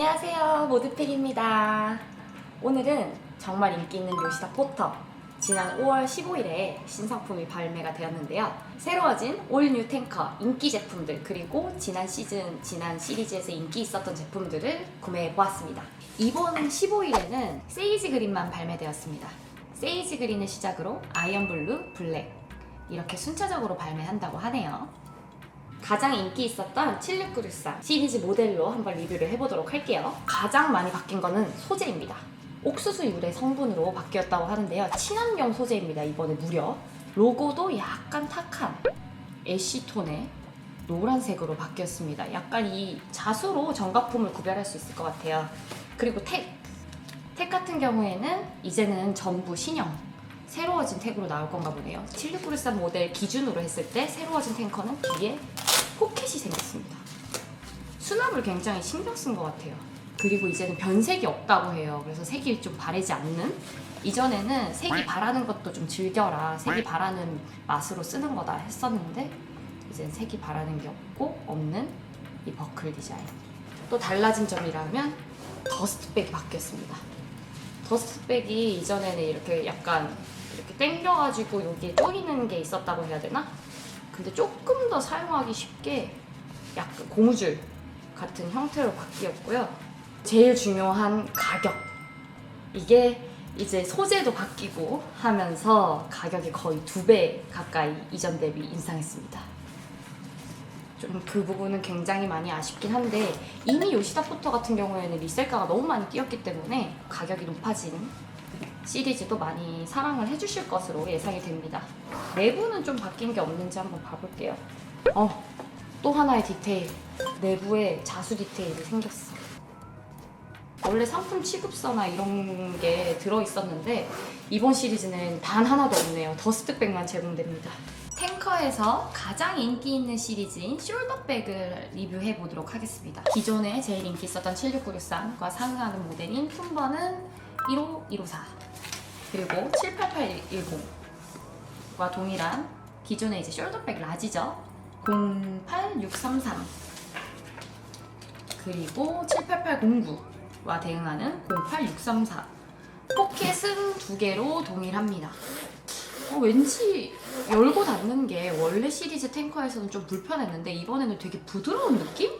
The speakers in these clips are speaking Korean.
안녕하세요. 모드픽입니다. 오늘은 정말 인기 있는 요시다 포터. 지난 5월 15일에 신상품이 발매가 되었는데요. 새로워진 올뉴 탱커 인기 제품들 그리고 지난 시즌 지난 시리즈에서 인기 있었던 제품들을 구매해 보았습니다. 이번 15일에는 세이지 그린만 발매되었습니다. 세이지 그린을 시작으로 아이언 블루, 블랙 이렇게 순차적으로 발매한다고 하네요 가장 인기 있었던 7693 시리즈 모델로 한번 리뷰를 해보도록 할게요. 가장 많이 바뀐 거는 소재입니다. 옥수수 유래 성분으로 바뀌었다고 하는데요. 친환경 소재입니다. 이번에 무려 로고도 약간 탁한 애쉬톤의 노란색으로 바뀌었습니다. 약간 이 자수로 정가품을 구별할 수 있을 것 같아요. 그리고 택. 택 같은 경우에는 이제는 전부 신형. 새로워진 택으로 나올 건가 보네요. 7693 모델 기준으로 했을 때 새로워진 탱커는 뒤에 포켓이 생겼습니다. 수납을 굉장히 신경 쓴 것 같아요. 그리고 이제는 변색이 없다고 해요. 그래서 색이 좀 바래지 않는. 이전에는 색이 바라는 것도 좀 즐겨라. 색이 바라는 맛으로 쓰는 거다 했었는데 이젠 색이 바라는 게 없고 없는 이 버클 디자인. 또 달라진 점이라면 더스트백이 바뀌었습니다. 더스트백이 이전에는 이렇게 약간 이렇게 당겨가지고 여기에 조이는 게 있었다고 해야 되나? 근데 조금 더 사용하기 쉽게 약간 고무줄 같은 형태로 바뀌었고요. 제일 중요한 가격. 이게 이제 소재도 바뀌고 하면서 가격이 거의 두 배 가까이 이전 대비 인상했습니다. 좀 그 부분은 굉장히 많이 아쉽긴 한데 이미 요시다 포터 같은 경우에는 리셀가가 너무 많이 뛰었기 때문에 가격이 높아진 시리즈도 많이 사랑을 해주실 것으로 예상이 됩니다. 내부는 좀 바뀐 게 없는지 한번 봐볼게요. 어, 또 하나의 디테일. 내부에 자수 디테일이 생겼어. 원래 상품 취급서나 이런 게 들어있었는데 이번 시리즈는 단 하나도 없네요. 더스트백만 제공됩니다. 탱커에서 가장 인기 있는 시리즈인 숄더백을 리뷰해 보도록 하겠습니다. 기존에 제일 인기 있었던 76963과 상응하는 모델인 품번은 15, 154 그리고 78810과 동일한 기존의 이제 숄더백 라지죠. 08633 그리고 78809와 대응하는 08634 포켓은 두 개로 동일합니다. 어, 왠지 열고 닫는 게 원래 시리즈 탱커에서는 좀 불편했는데 이번에는 되게 부드러운 느낌?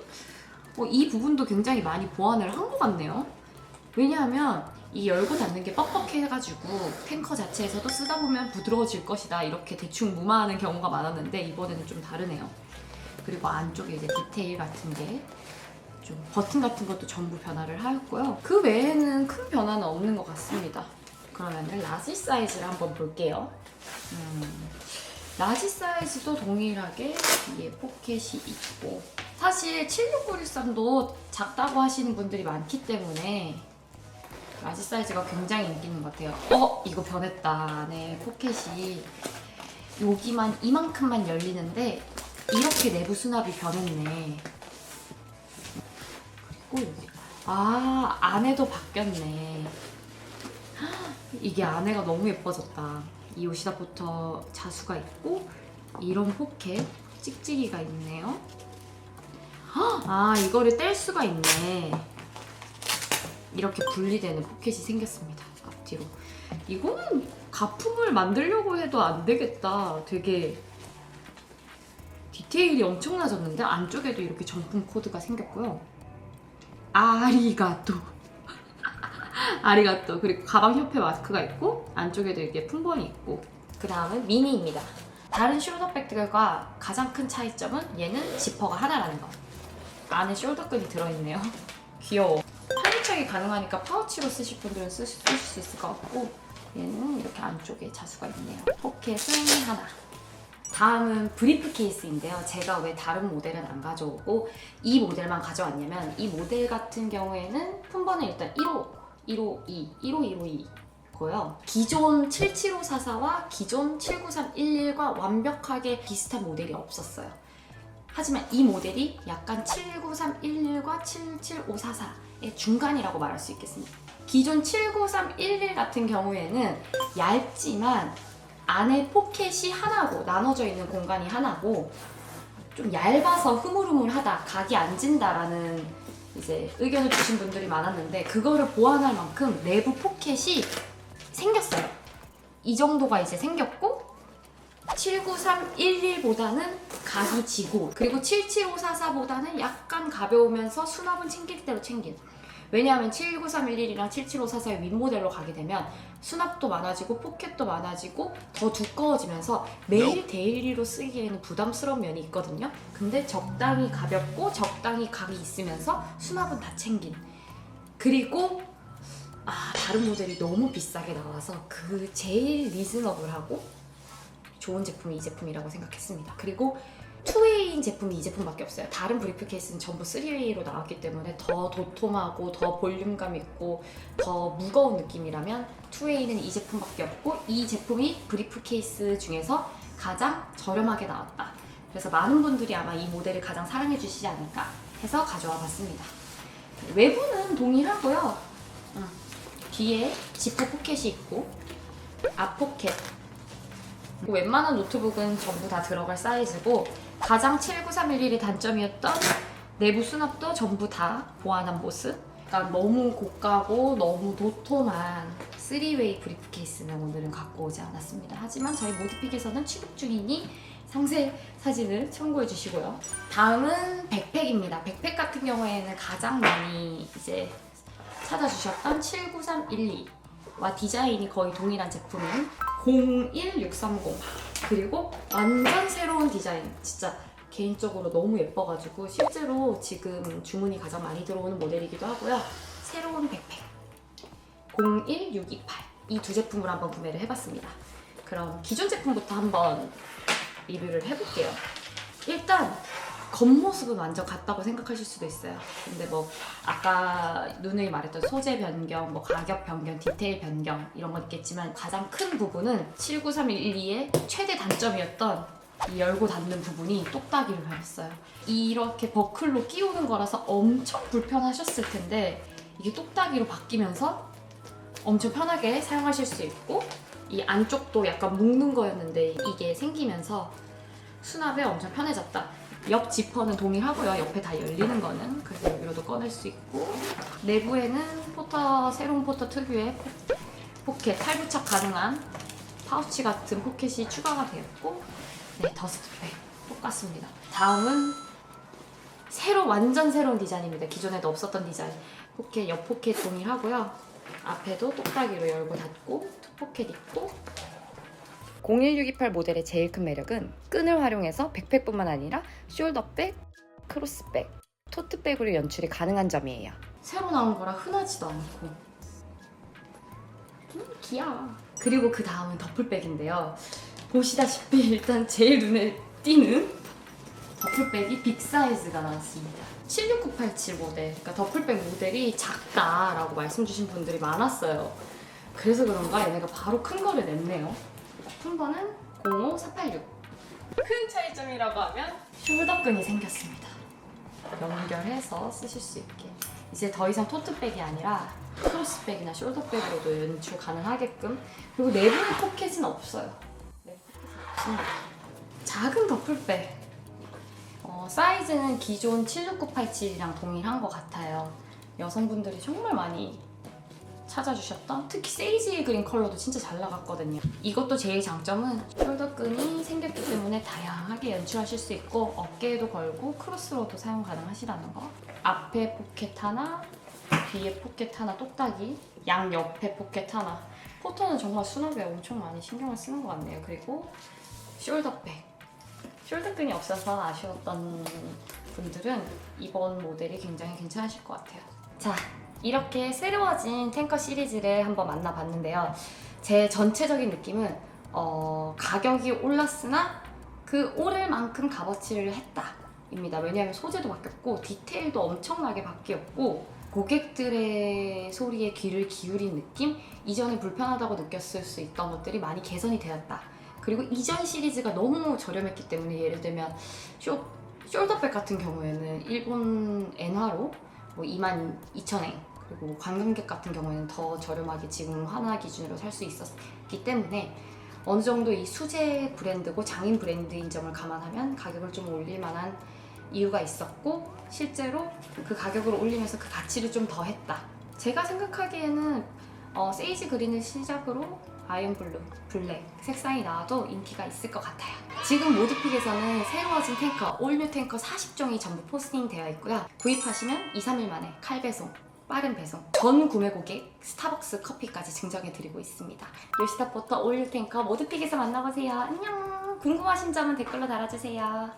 어, 이 부분도 굉장히 많이 보완을 한 것 같네요. 왜냐하면 이 열고 닫는 게 뻑뻑해가지고 탱커 자체에서도 쓰다 보면 부드러워질 것이다 이렇게 대충 무마하는 경우가 많았는데 이번에는 좀 다르네요. 그리고 안쪽에 이제 디테일 같은 게 좀 버튼 같은 것도 전부 변화를 하였고요. 그 외에는 큰 변화는 없는 것 같습니다. 그러면 라지 사이즈를 한번 볼게요. 음, 라지 사이즈도 동일하게 뒤에 포켓이 있고 사실 76913도 작다고 하시는 분들이 많기 때문에 라지 사이즈가 굉장히 인기 있는 것 같아요. 어? 이거 변했다. 네, 포켓이 여기만 이만큼만 열리는데 이렇게 내부 수납이 변했네. 그리고 여기 아 안에도 바뀌었네. 이게 안에가 너무 예뻐졌다. 이 요시다부터 자수가 있고 이런 포켓 찍찍이가 있네요. 아 이거를 뗄 수가 있네. 이렇게 분리되는 포켓이 생겼습니다. 앞뒤로. 이거는 가품을 만들려고 해도 안 되겠다. 되게 디테일이 엄청나졌는데 안쪽에도 이렇게 정품 코드가 생겼고요. 아리가또. 아리가또. 그리고 가방 협회 마스크가 있고 안쪽에도 이렇게 품번이 있고 그 다음은 미니입니다. 다른 숄더백들과 가장 큰 차이점은 얘는 지퍼가 하나라는 거. 안에 숄더끈이 들어있네요. 귀여워. 팔부착이 가능하니까 파우치로 쓰실 분들은 쓰, 쓰실 수 있을 것 같고 얘는 이렇게 안쪽에 자수가 있네요. 포켓은 하나. 다음은 브리프 케이스인데요. 제가 왜 다른 모델은 안 가져오고 이 모델만 가져왔냐면 이 모델 같은 경우에는 품번은 일단 1호, 152, 15152 고요. 기존 77544와 기존 79311과 완벽하게 비슷한 모델이 없었어요. 하지만 이 모델이 약간 79311과 77544의 중간이라고 말할 수 있겠습니다. 기존 79311 같은 경우에는 얇지만 안에 포켓이 하나고 나눠져 있는 공간이 하나고 좀 얇아서 흐물흐물하다 각이 안 진다라는 이제 의견을 주신 분들이 많았는데 그거를 보완할 만큼 내부 포켓이 생겼어요. 이 정도가 이제 생겼고 79311보다는 각이 지고. 그리고 77544보다는 약간 가벼우면서 수납은 챙길 대로 챙긴 왜냐하면 79311이랑 77544의 윗모델로 가게 되면 수납도 많아지고 포켓도 많아지고 더 두꺼워지면서 매일 데일리로 쓰기에는 부담스러운 면이 있거든요. 근데 적당히 가볍고 적당히 각이 있으면서 수납은 다 챙긴 그리고 아 다른 모델이 너무 비싸게 나와서 그 제일 리즈너블하고 좋은 제품이 이 제품이라고 생각했습니다. 그리고 투웨이인 제품이 이 제품밖에 없어요. 다른 브리프 케이스는 전부 3웨이로 나왔기 때문에 더 도톰하고 더 볼륨감 있고 더 무거운 느낌이라면 투웨이는 이 제품밖에 없고 이 제품이 브리프 케이스 중에서 가장 저렴하게 나왔다. 그래서 많은 분들이 아마 이 모델을 가장 사랑해 주시지 않을까 해서 가져와 봤습니다. 외부는 동일하고요. 음, 뒤에 지퍼 포켓이 있고 앞 포켓 웬만한 노트북은 전부 다 들어갈 사이즈고 가장 7931일이 단점이었던 내부 수납도 전부 다 보완한 모습. 그러니까 너무 고가고 너무 도톰한 3웨이 브리프 케이스는 오늘은 갖고 오지 않았습니다. 하지만 저희 모드픽에서는 취급 중이니 상세 사진을 참고해 주시고요. 다음은 백팩입니다. 백팩 같은 경우에는 가장 많이 이제 찾아주셨던 79312 와 디자인이 거의 동일한 제품인 01630 그리고 완전 새로운 디자인. 진짜 개인적으로 너무 예뻐가지고 실제로 지금 주문이 가장 많이 들어오는 모델이기도 하고요. 새로운 백팩. 01628 이 두 제품을 한번 구매를 해봤습니다. 그럼 기존 제품부터 한번 리뷰를 해볼게요. 일단 겉모습은 완전 같다고 생각하실 수도 있어요. 근데 뭐 아까 누누이 말했던 소재 변경, 뭐 가격 변경, 디테일 변경 이런 건 있겠지만 가장 큰 부분은 79312의 최대 단점이었던 이 열고 닫는 부분이 똑딱이로 변했어요. 이렇게 버클로 끼우는 거라서 엄청 불편하셨을 텐데 이게 똑딱이로 바뀌면서 엄청 편하게 사용하실 수 있고 이 안쪽도 약간 묶는 거였는데 이게 생기면서 수납에 엄청 편해졌다. 옆 지퍼는 동일하고요. 옆에 다 열리는 거는 그래서 여기로도 꺼낼 수 있고 내부에는 포터 새로운 포터 특유의 포- 포켓 탈부착 가능한 파우치 같은 포켓이 추가가 되었고 네 더스트백 똑같습니다. 다음은 새로 완전 새로운 디자인입니다. 기존에도 없었던 디자인 포켓 옆 포켓 동일하고요. 앞에도 똑딱이로 열고 닫고 투 포켓 있고 01628 모델의 제일 큰 매력은 끈을 활용해서 백팩뿐만 아니라 숄더백, 크로스백, 토트백으로 연출이 가능한 점이에요. 새로 나온 거라 흔하지도 않고 음, 귀여워. 그리고 그 다음은 더플백인데요. 보시다시피 일단 제일 눈에 띄는 더플백이 빅 사이즈가 나왔습니다. 76987 모델, 그러니까 더플백 모델이 작다라고 말씀 주신 분들이 많았어요. 그래서 그런가 얘네가 바로 큰 거를 냈네요. 큰 거는 05486. 큰 차이점이라고 하면 숄더끈이 생겼습니다. 연결해서 쓰실 수 있게. 이제 더 이상 토트백이 아니라 크로스백이나 숄더백으로도 연출 가능하게끔. 그리고 내부에 포켓은 없어요. 내부 포켓은 없습니다. 작은 더플백. 어, 사이즈는 기존 76987이랑 동일한 것 같아요. 여성분들이 정말 많이 찾아주셨던 특히 세이지 그린 컬러도 진짜 잘 나갔거든요. 이것도 제일 장점은 숄더끈이 생겼기 때문에 다양하게 연출하실 수 있고 어깨에도 걸고 크로스로도 사용 가능하시다는 거. 앞에 포켓 하나, 뒤에 포켓 하나 똑딱이, 양 옆에 포켓 하나. 포터는 정말 수납에 엄청 많이 신경을 쓰는 것 같네요. 그리고 숄더백. 숄더끈이 없어서 아쉬웠던 분들은 이번 모델이 굉장히 괜찮으실 것 같아요. 자, 이렇게 새로워진 탱커 시리즈를 한번 만나봤는데요. 제 전체적인 느낌은 어, 가격이 올랐으나 그 오를 만큼 값어치를 했다입니다. 왜냐하면 소재도 바뀌었고 디테일도 엄청나게 바뀌었고 고객들의 소리에 귀를 기울인 느낌 이전에 불편하다고 느꼈을 수 있던 것들이 많이 개선이 되었다. 그리고 이전 시리즈가 너무 저렴했기 때문에 예를 들면 쇼, 숄더백 같은 경우에는 일본 엔화로 뭐 22,000엔 그리고 관광객 같은 경우에는 더 저렴하게 지금 하나 기준으로 살 수 있었기 때문에 어느 정도 이 수제 브랜드고 장인 브랜드인 점을 감안하면 가격을 좀 올릴 만한 이유가 있었고 실제로 그 가격을 올리면서 그 가치를 좀 더했다. 제가 생각하기에는 어, 세이지 그린을 시작으로 아이언 블루, 블랙 색상이 나와도 인기가 있을 것 같아요. 지금 모드픽에서는 새로워진 탱커, 올뉴 탱커 40종이 전부 포스팅 되어 있고요. 구입하시면 2, 3일 만에 칼 배송, 빠른 배송, 전 구매 고객 스타벅스 커피까지 증정해 드리고 있습니다. 요시다 포터 올뉴 탱커 모드픽에서 만나보세요. 안녕. 궁금하신 점은 댓글로 달아주세요.